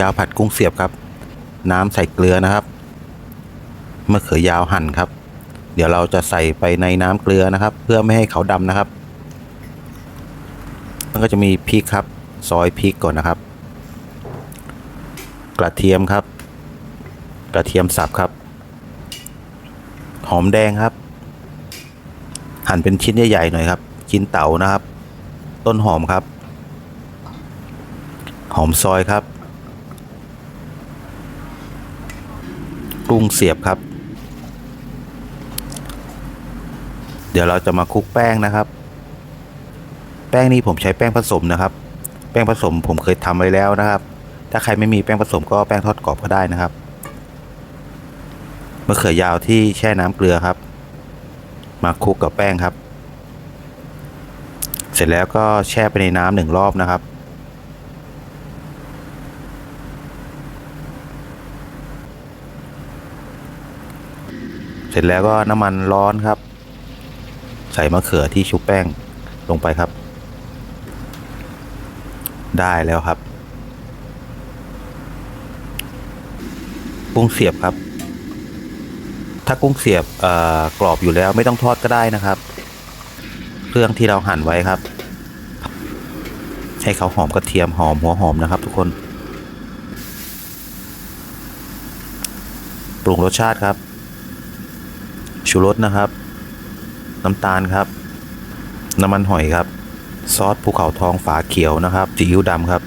ยาวผัดกุ้งเสียบครับ น้ำใส่เกลือนะครับมะเขือยาวหั่นครับ เดี๋ยวเราจะใส่ไปในน้ำเกลือนะครับ เพื่อไม่ให้เขาดำนะครับ มันก็จะมีพริกครับ ซอยพริกก่อนนะครับ กระเทียมครับ กระเทียมสับครับ หอมแดงครับ หั่นเป็นชิ้นใหญ่ๆหน่อยครับชิ้นเต๋านะครับ ต้นหอมครับ หอมซอยครับ กุ้งเสียบครับ เดี๋ยวเราจะมาคลุกแป้งนะครับ แป้งนี้ผมใช้แป้งผสมนะครับ แป้งผสมผมเคยทำไว้แล้วนะครับ ถ้าใครไม่มีแป้งผสมก็แป้งทอดกรอบก็ได้นะครับมะเขือยาวที่แช่น้ำเกลือครับ มาคลุกกับแป้งครับ เสร็จแล้วก็แช่ไปในน้ำหนึ่งรอบนะครับ เสร็จแล้วก็น้ำมันร้อนครับ ใส่มะเขือที่ชุบแป้งลงไปครับ ได้แล้วครับกุ้งเสียบครับ ถ้ากุ้งเสียบกรอบอยู่แล้วไม่ต้องทอดก็ได้นะครับ เครื่องที่เราหั่นไว้ครับ ให้เขาหอมกระเทียมหอมหัวหอมนะครับทุกคน ปรุงรสชาติครับ ชูรสนะครับ น้ำตาลครับ น้ำมันหอยครับ ซอสภูเขาทองฝาเขียวนะครับซีอิ๊วดำครับ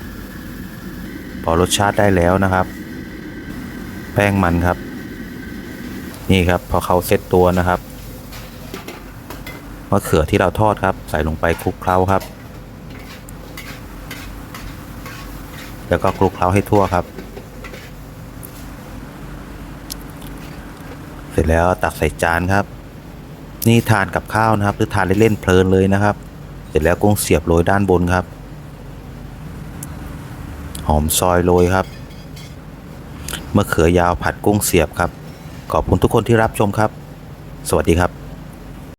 พอรสชาติได้แล้วนะครับ แป้งมันครับ นี่ครับพอเขาเซตตัวนะครับมะเขือที่เราทอดครับ ใส่ลงไปคลุกเคล้าครับ แล้วก็คลุกเคล้าให้ทั่วครับ เสร็จแล้วตักใส่จานครับ นี่ทานกับข้าวนะครับ หรือทานเล่นๆเพลินเลยนะครับ เสร็จแล้วกุ้งเสียบโรยด้านบนครับ หอมซอยโรยครับมะเขือยาวผัดกุ้งเสียบครับ ขอบคุณทุกคนที่รับชมครับ สวัสดีครับ